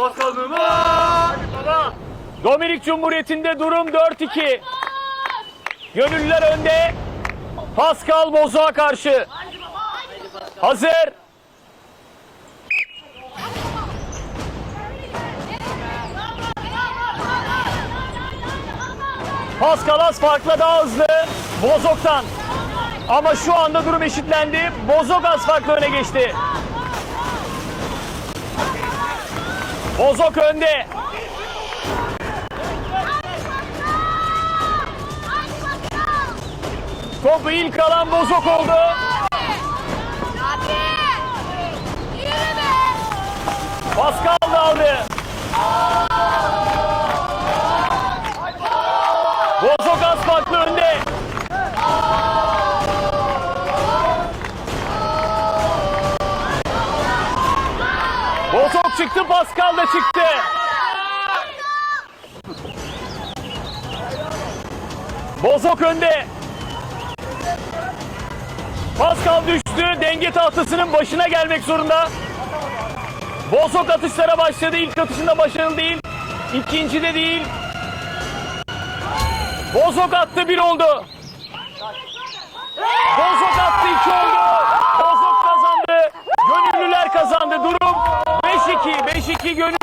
Pascal Numa. Dominik Cumhuriyeti'nde durum 4-2. Gönüllüler önde. Pascal Bozok'a karşı. Hazır. Pascal az farkla daha hızlı. Bozok'tan. Ama şu anda durum eşitlendi. Bozok az farkla öne geçti. Bozok önde. Topu ilk alan Bozok oldu. Pascal da aldı. Bozok az farklı önde. Bozok çıktı, Pascal da çıktı. Bozok önde. Pascal düştü. Denge tahtasının başına gelmek zorunda. Bozok atışlara başladı. İlk atışında başarılı değil. İkinci de değil. Bozok attı bir oldu. Bozok attı iki oldu.